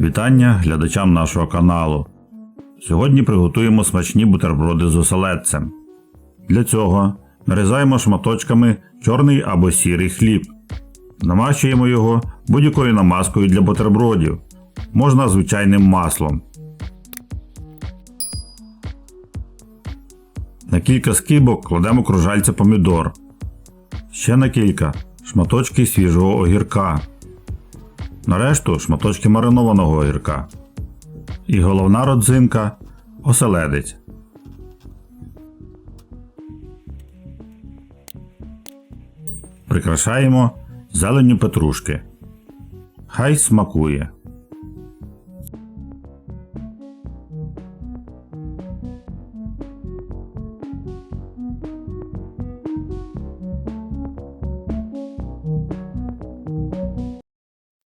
Вітання глядачам нашого каналу. Сьогодні приготуємо смачні бутерброди з оселедцем. Для цього нарізаємо шматочками чорний або сірий хліб. Намащуємо його будь-якою намазкою для бутербродів, можна звичайним маслом. На кілька скибок кладемо кружальця помідор. Ще на кілька шматочки свіжого огірка. На решту шматочки маринованого огірка. І головна родзинка оселедець. Прикрашаємо зеленню петрушки. Хай смакує.